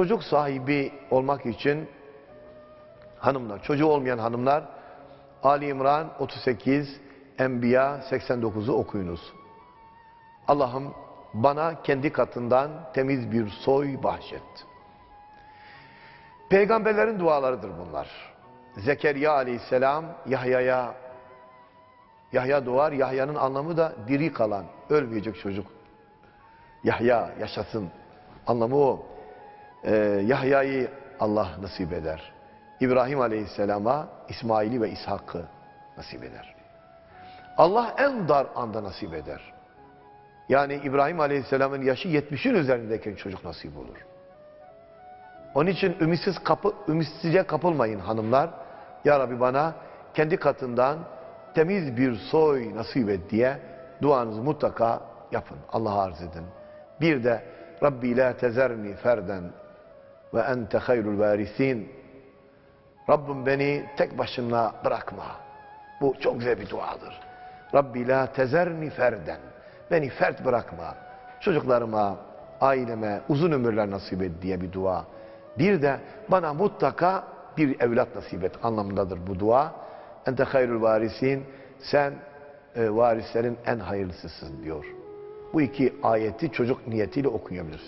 çocuk sahibi olmak için hanımlar, çocuğu olmayan hanımlar Ali İmran 38, Enbiya 89'u okuyunuz. Allah'ım bana kendi katından temiz bir soy bahşet. Peygamberlerin dualarıdır bunlar. Zekeriya aleyhisselam Yahya'ya Yahya doğar. Yahya'nın anlamı da diri kalan, ölmeyecek çocuk. Yahya yaşasın. Anlamı o. Ee, Yahya'yı Allah nasip eder. İbrahim aleyhisselama İsmail'i ve İshak'ı nasip eder. Allah en dar anda nasip eder. Yani İbrahim aleyhisselamın yaşı 70'in üzerindeyken çocuk nasip olur. Onun için ümitsiz kapı, ümitsizce kapılmayın hanımlar. Ya Rabbi bana kendi katından temiz bir soy nasip et diye duanızı mutlaka yapın. Allah'a arz edin. Bir de Rabbi la tezerni ferden ve ente hayrul varisin. Rabbim beni tek başına bırakma. Bu çok güzel bir duadır. Rabbi la tezerni ferden. Beni fert bırakma. Çocuklarıma, aileme uzun ömürler nasip et diye bir dua. Bir de bana mutlaka bir evlat nasip et anlamındadır bu dua. Ente hayrul varisin. Sen e, varislerin en hayırlısısın diyor. Bu iki ayeti çocuk niyetiyle okuyabilirsin.